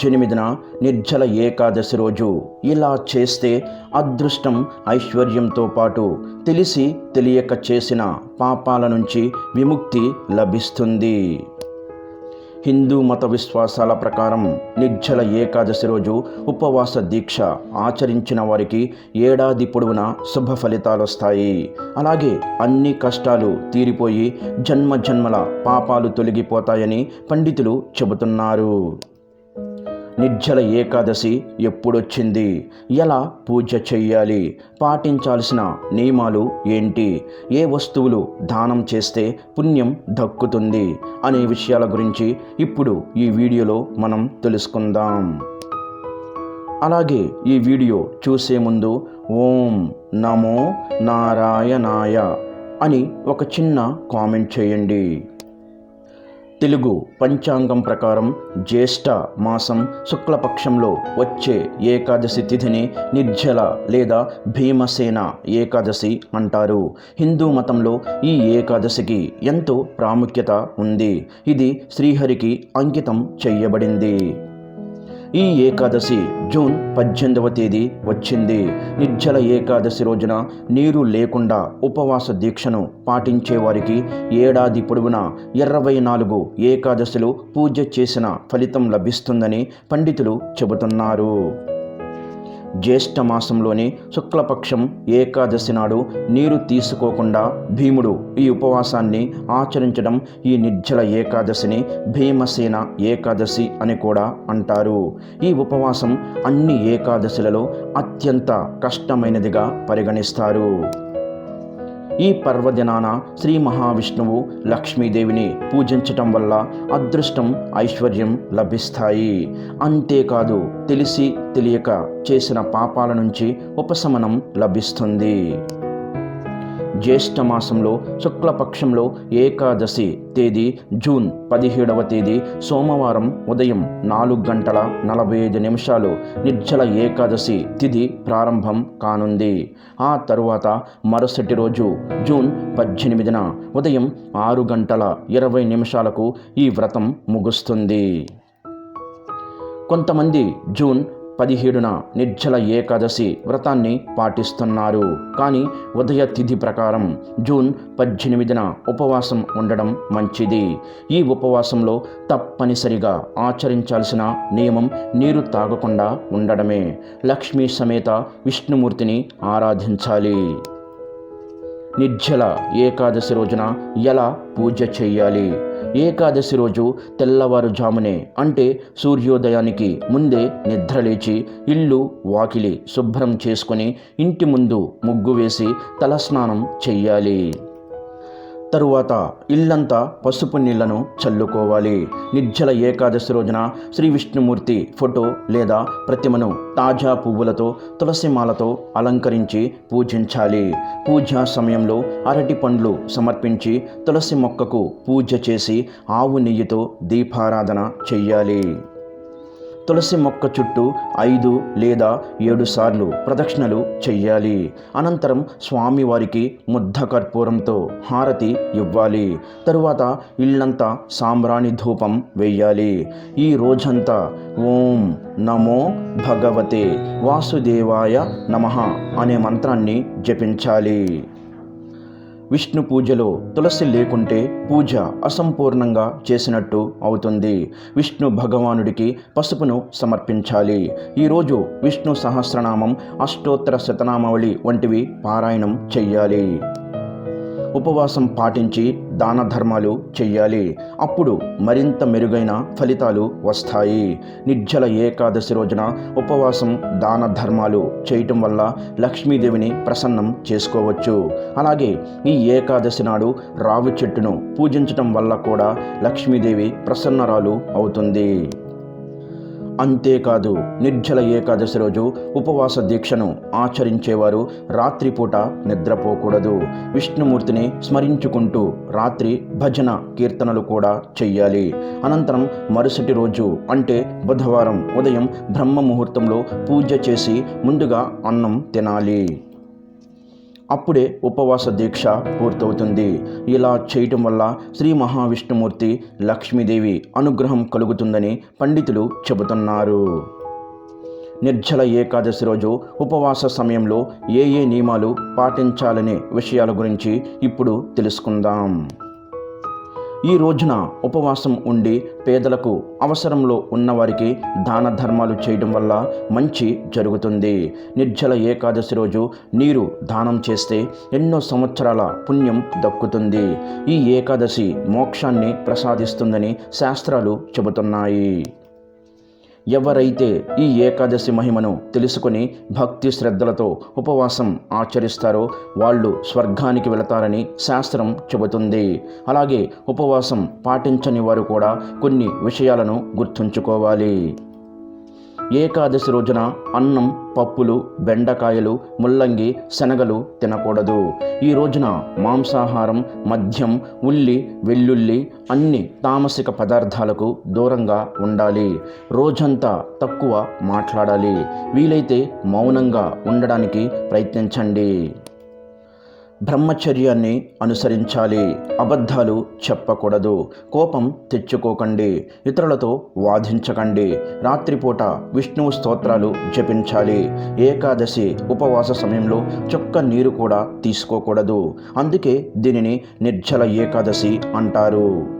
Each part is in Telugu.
పద్దెనిమిదిన నిర్జల ఏకాదశి రోజు ఇలా చేస్తే అదృష్టం ఐశ్వర్యంతో పాటు తెలిసి తెలియక చేసిన పాపాల నుంచి విముక్తి లభిస్తుంది. హిందూ మత విశ్వాసాల ప్రకారం నిర్జల ఏకాదశి రోజు ఉపవాస దీక్ష ఆచరించిన వారికి ఏడాది పొడవునా శుభ ఫలితాలు వస్తాయి. అలాగే అన్ని కష్టాలు తీరిపోయి జన్మ జన్మల పాపాలు తొలగిపోతాయని పండితులు చెబుతున్నారు. నిర్జల ఏకాదశి ఎప్పుడొచ్చింది? ఎలా పూజ చెయ్యాలి? పాటించాల్సిన నియమాలు ఏంటి? ఏ వస్తువులు దానం చేస్తే పుణ్యం దక్కుతుంది? అనే విషయాల గురించి ఇప్పుడు ఈ వీడియోలో మనం తెలుసుకుందాం. అలాగే ఈ వీడియో చూసే ముందు ఓం నమో నారాయణాయ అని ఒక చిన్న కామెంట్ చేయండి. తెలుగు పంచాంగం ప్రకారం జ్యేష్ఠ మాసం శుక్లపక్షంలో వచ్చే ఏకాదశి తిథిని నిర్జల లేదా భీమసేన ఏకాదశి అంటారు. హిందూ మతంలో ఈ ఏకాదశికి ఎంతో ప్రాముఖ్యత ఉంది. ఇది శ్రీహరికి అంకితం చేయబడింది. ఈ ఏకాదశి జూన్ పద్దెనిమిదవ తేదీ వచ్చింది. నిర్జల ఏకాదశి రోజున నీరు లేకుండా ఉపవాస దీక్షను పాటించేవారికి ఏడాది పొడవునా ఇరవై నాలుగు ఏకాదశులు పూజ చేసిన ఫలితం లభిస్తుందని పండితులు చెబుతున్నారు. జ్యేష్ఠ మాసంలోని శుక్లపక్షం ఏకాదశి నాడు నీరు తీసుకోకుండా భీముడు ఈ ఉపవాసాన్ని ఆచరించడం ఈ నిర్జల ఏకాదశిని భీమసేన ఏకాదశి అని కూడా అంటారు. ఈ ఉపవాసం అన్ని ఏకాదశులలో అత్యంత కష్టమైనదిగా పరిగణిస్తారు. ఈ పర్వదినాన శ్రీ మహావిష్ణువు లక్ష్మీదేవిని పూజించటం వల్ల అదృష్టం ఐశ్వర్యం లభిస్తాయి. అంతేకాదు తెలిసి తెలియక చేసిన పాపాల నుంచి ఉపశమనం లభిస్తుంది. జ్యేష్ఠ మాసంలో శుక్లపక్షంలో ఏకాదశి తేదీ జూన్ పదిహేడవ తేదీ సోమవారం ఉదయం నాలుగు గంటల నలభై ఐదు నిమిషాలు నిర్జల ఏకాదశి తిథి ప్రారంభం కానుంది. ఆ తరువాత మరుసటి రోజు జూన్ పద్దెనిమిదిన ఉదయం ఆరు గంటల ఇరవై నిమిషాలకు ఈ వ్రతం ముగుస్తుంది. కొంతమంది జూన్ పదిహేడున నిర్జల ఏకాదశి వ్రతాన్ని పాటిస్తున్నారు. కానీ ఉదయ తిథి ప్రకారం జూన్ పద్దెనిమిదిన ఉపవాసం ఉండడం మంచిది. ఈ ఉపవాసంలో తప్పనిసరిగా ఆచరించాల్సిన నియమం నీరు తాగకుండా ఉండడమే. లక్ష్మీ సమేత విష్ణుమూర్తిని ఆరాధించాలి. నిర్జల ఏకాదశి రోజున ఎలా పూజ చేయాలి? ఏకాదశి రోజు తెల్లవారుజామునే అంటే సూర్యోదయానికి ముందే నిద్రలేచి ఇల్లు వాకిలి శుభ్రం చేసుకొని ఇంటి ముందు ముగ్గు వేసి తలస్నానం చెయ్యాలి. తరువాత ఇల్లంతా పసుపు నీళ్ళను చల్లుకోవాలి. నిర్జల ఏకాదశి రోజున శ్రీ విష్ణుమూర్తి ఫోటో లేదా ప్రతిమను తాజా పువ్వులతో తులసిమాలతో అలంకరించి పూజించాలి. పూజా సమయంలో అరటి పండ్లు సమర్పించి తులసి మొక్కకు పూజ చేసి ఆవు నెయ్యితో దీపారాధన చెయ్యాలి. తులసి మొక్క చుట్టూ ఐదు లేదా ఏడు సార్లు ప్రదక్షిణలు చెయ్యాలి. అనంతరం స్వామివారికి ముద్ద కర్పూరంతో హారతి ఇవ్వాలి. తరువాత ఇల్లంతా సాంబ్రాణి ధూపం వేయాలి. ఈ రోజంతా ఓం నమో భగవతే వాసుదేవాయ నమః అనే మంత్రాన్ని జపించాలి. విష్ణు పూజలో తులసి లేకుంటే పూజ అసంపూర్ణంగా చేసినట్టు అవుతుంది. విష్ణు భగవానుడికి పసుపును సమర్పించాలి. ఈరోజు విష్ణు సహస్రనామం అష్టోత్తర శతనామావళి వంటివి పారాయణం చెయ్యాలి. ఉపవాసం పాటించి దాన ధర్మాలు చెయ్యాలి. అప్పుడు మరింత మెరుగైన ఫలితాలు వస్తాయి. నిర్జల ఏకాదశి రోజున ఉపవాసం దాన ధర్మాలు చేయటం వల్ల లక్ష్మీదేవిని ప్రసన్నం చేసుకోవచ్చు. అలాగే ఈ ఏకాదశి నాడు రావి చెట్టును పూజించటం వల్ల కూడా లక్ష్మీదేవి ప్రసన్నరాలు అవుతుంది. అంతేకాదు నిర్జల ఏకాదశి రోజు ఉపవాస దీక్షను ఆచరించేవారు రాత్రిపూట నిద్రపోకూడదు. విష్ణుమూర్తిని స్మరించుకుంటూ రాత్రి భజన కీర్తనలు కూడా చెయ్యాలి. అనంతరం మరుసటి రోజు అంటే బుధవారం ఉదయం బ్రహ్మ ముహూర్తంలో పూజ చేసి ముందుగా అన్నం తినాలి. అప్పుడే ఉపవాస దీక్ష పూర్తవుతుంది. ఇలా చేయటం వల్ల శ్రీ మహావిష్ణుమూర్తి లక్ష్మీదేవి అనుగ్రహం కలుగుతుందని పండితులు చెబుతున్నారు. నిర్జల ఏకాదశి రోజు ఉపవాస సమయంలో ఏ ఏ నియమాలు పాటించాలనే విషయాల గురించి ఇప్పుడు తెలుసుకుందాం. ఈ రోజున ఉపవాసం ఉండి పేదలకు అవసరంలో ఉన్నవారికి దాన ధర్మాలు చేయడం వల్ల మంచి జరుగుతుంది. నిర్జల ఏకాదశి రోజు నీరు దానం చేస్తే ఎన్నో సంవత్సరాల పుణ్యం దక్కుతుంది. ఈ ఏకాదశి మోక్షాన్ని ప్రసాదిస్తుందని శాస్త్రాలు చెబుతున్నాయి. ఎవరైతే ఈ ఏకాదశి మహిమను తెలుసుకుని భక్తి శ్రద్ధలతో ఉపవాసం ఆచరిస్తారో వాళ్ళు స్వర్గానికి వెళతారని శాస్త్రం చెబుతుంది. అలాగే ఉపవాసం పాటించని వారు కూడా కొన్ని విషయాలను గుర్తుంచుకోవాలి. ఏకాదశి రోజున అన్నం పప్పులు బెండకాయలు ముల్లంగి శనగలు తినకూడదు. ఈ రోజున మాంసాహారం మద్యం ఉల్లి వెల్లుల్లి అన్ని తామసిక పదార్థాలకు దూరంగా ఉండాలి. రోజంతా తక్కువ మాట్లాడాలి. వీలైతే మౌనంగా ఉండడానికి ప్రయత్నించండి. బ్రహ్మచర్యాన్ని అనుసరించాలి. అబద్ధాలు చెప్పకూడదు. కోపం తెచ్చుకోకండి. ఇతరులతో వాదించకండి. రాత్రిపూట విష్ణువు స్తోత్రాలు జపించాలి. ఏకాదశి ఉపవాస సమయంలో చొక్క నీరు కూడా తీసుకోకూడదు. అందుకే దీనిని నిర్జల ఏకాదశి అంటారు.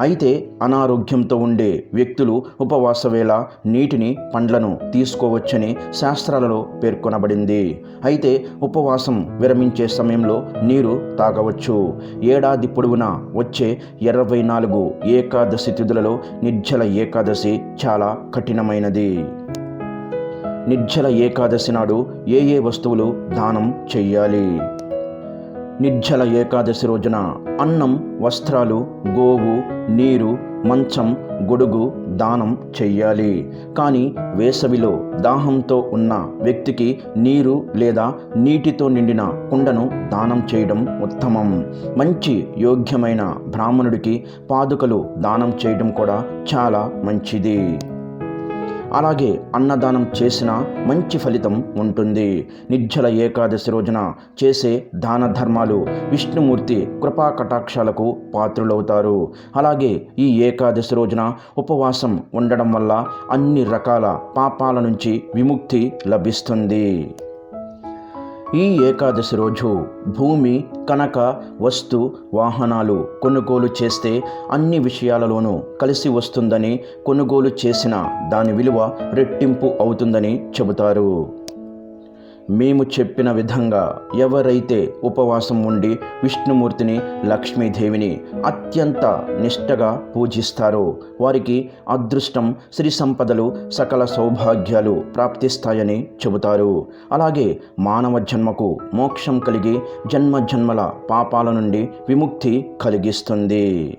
అయితే అనారోగ్యంతో ఉండే వ్యక్తులు ఉపవాస వేళ నీటిని పండ్లను తీసుకోవచ్చని శాస్త్రాలలో పేర్కొనబడింది. అయితే ఉపవాసం విరమించే సమయంలో నీరు తాగవచ్చు. ఏడాది పొడవునా వచ్చే ఇరవై నాలుగు ఏకాదశి తిథులలో నిర్జల ఏకాదశి చాలా కఠినమైనది. నిర్జల ఏకాదశి నాడు ఏ ఏ వస్తువులు దానం చెయ్యాలి? నిర్జల ఏకాదశి రోజున అన్నం వస్త్రాలు గోవు నీరు మంచం గొడుగు దానం చెయ్యాలి. కానీ వేసవిలో దాహంతో ఉన్న వ్యక్తికి నీరు లేదా నీటితో నిండిన కుండను దానం చేయడం ఉత్తమం. మంచి యోగ్యమైన బ్రాహ్మణుడికి పాదుకలు దానం చేయడం కూడా చాలా మంచిది. అలాగే అన్నదానం చేసిన మంచి ఫలితం ఉంటుంది. నిర్జల ఏకాదశి రోజున చేసే దాన ధర్మాలు విష్ణుమూర్తి కృపా కటాక్షాలకు పాత్రులవుతారు. అలాగే ఈ ఏకాదశి రోజున ఉపవాసం ఉండడం వల్ల అన్ని రకాల పాపాల నుంచి విముక్తి లభిస్తుంది. ఈ ఏకాదశి రోజు భూమి కనక వస్తు వాహనాలు కొనుగోలు చేస్తే అన్ని విషయాలలోనూ కలిసి వస్తుందని కొనుగోలు చేసిన దాని విలువ రెట్టింపు అవుతుందని చెబుతారు. మేము చెప్పిన విధంగా ఎవరైతే ఉపవాసం ఉండి విష్ణుమూర్తిని లక్ష్మీదేవిని అత్యంత నిష్టగా పూజిస్తారో వారికి అదృష్టం శ్రీ సంపదలు సకల సౌభాగ్యాలు ప్రాప్తిస్తాయని చెబుతారు. అలాగే మానవ జన్మకు మోక్షం కలిగి జన్మ జన్మల పాపాల నుండి విముక్తి కలిగిస్తుంది.